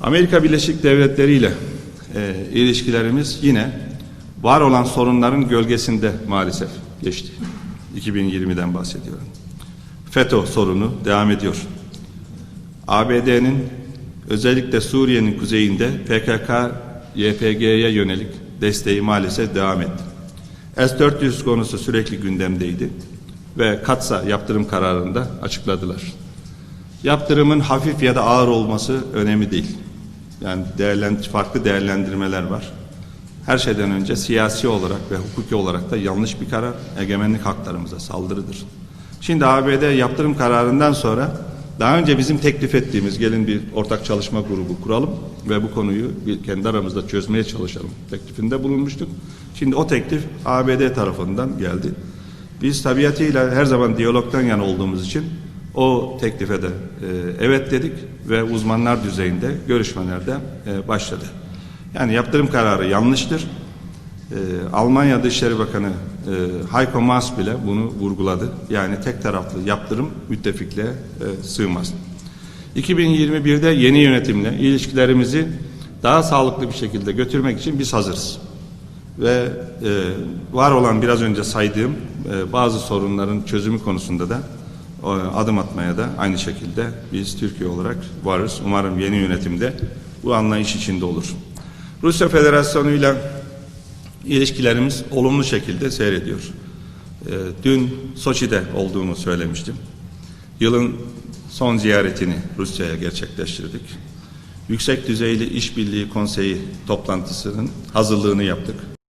Amerika Birleşik Devletleri ile e, ilişkilerimiz yine var olan sorunların gölgesinde maalesef geçti. 2020'den bahsediyorum. FETÖ sorunu devam ediyor. ABD'nin özellikle Suriye'nin kuzeyinde PKK, YPG'ye yönelik desteği maalesef devam etti. S-400 konusu sürekli gündemdeydi ve Katsa yaptırım kararında açıkladılar. Yaptırımın hafif ya da ağır olması önemli değil. Yani değerlen, farklı değerlendirmeler var. Her şeyden önce siyasi olarak ve hukuki olarak da yanlış bir karar, egemenlik haklarımıza saldırıdır. Şimdi ABD yaptırım kararından sonra daha önce bizim teklif ettiğimiz gelin bir ortak çalışma grubu kuralım ve bu konuyu bir kendi aramızda çözmeye çalışalım teklifinde bulunmuştuk. Şimdi o teklif ABD tarafından geldi. Biz tabiatıyla her zaman diyalogtan yana olduğumuz için o teklife de e, evet dedik ve uzmanlar düzeyinde görüşmelerde e, başladı. Yani yaptırım kararı yanlıştır. E, Almanya Dışişleri Bakanı e, Heiko Maas bile bunu vurguladı. Yani tek taraflı yaptırım müttefikliğe e, sığmaz. 2021'de yeni yönetimle ilişkilerimizi daha sağlıklı bir şekilde götürmek için biz hazırız. Ve e, var olan biraz önce saydığım e, bazı sorunların çözümü konusunda da adım atmaya da aynı şekilde biz Türkiye olarak varız. Umarım yeni yönetimde bu anlayış içinde olur. Rusya Federasyonu ile ilişkilerimiz olumlu şekilde seyrediyor. E, dün Soçi'de olduğumu söylemiştim. Yılın son ziyaretini Rusya'ya gerçekleştirdik. Yüksek düzeyli işbirliği konseyi toplantısının hazırlığını yaptık.